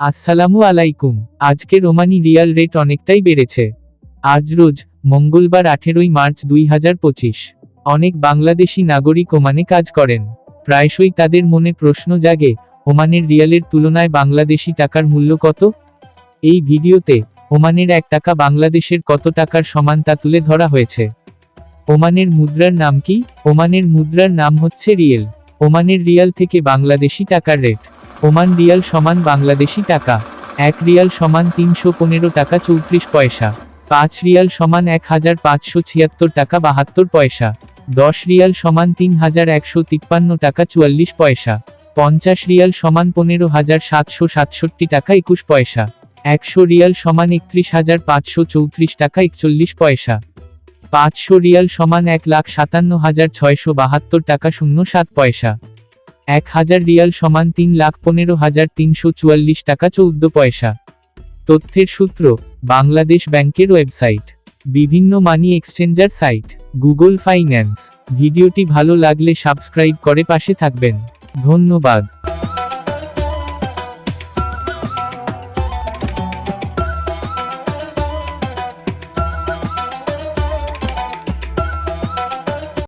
আসসালামু আলাইকুম। আজকে রোমানি রিয়াল রেট অনেকটাই বেড়েছে। আজ রোজ, মঙ্গলবার আঠেরোই মার্চ দুই হাজার পঁচিশ। অনেক বাংলাদেশি নাগরিক ওমানে কাজ করেন। প্রায়শই তাদের মনে প্রশ্ন জাগে, ওমানের রিয়ালের তুলনায় বাংলাদেশি টাকার মূল্য কত? এই ভিডিওতে, ওমানের এক টাকা বাংলাদেশের কত টাকার সমান তা তুলে ধরা হয়েছে। ওমানের মুদ্রার নাম কি? ওমানের মুদ্রার নাম হচ্ছে রিয়েল। ওমানের রিয়াল থেকে বাংলাদেশি টাকার রেট। ওমান রিয়াল সমান বাংলাদেশি টাকা, এক রিয়াল সমান তিনশো পনেরো টাকা চৌত্রিশ পয়সা, পাঁচ রিয়াল সমান এক হাজার পাঁচশো ছিয়াত্তর টাকা বাহাত্তর পয়সা, দশ রিয়াল সমান তিন হাজার একশো তিপ্পান্ন টাকা চুয়াল্লিশ পয়সা, পঞ্চাশ রিয়াল সমান পনেরো হাজার সাতশো সাতষট্টি টাকা একুশ পয়সা, একশো রিয়াল সমান একত্রিশ হাজার পাঁচশো চৌত্রিশ টাকা একচল্লিশ পয়সা, পাঁচশো রিয়াল সমান এক লাখ সাতান্ন হাজার ছয়শো বাহাত্তর টাকা শূন্য সাত পয়সা। এক হাজার রিয়াল সমান তিন লাখ পনেরো হাজার তিনশো চুয়াল্লিশ টাকা চৌদ্দ পয়সা। তথ্যের সূত্র, বাংলাদেশ ব্যাংকের ওয়েবসাইট। বিভিন্ন money exchanger site, Google finance. ভিডিওটি ভালো লাগলে সাবস্ক্রাইব করে পাশে থাকবেন। ধন্যবাদ।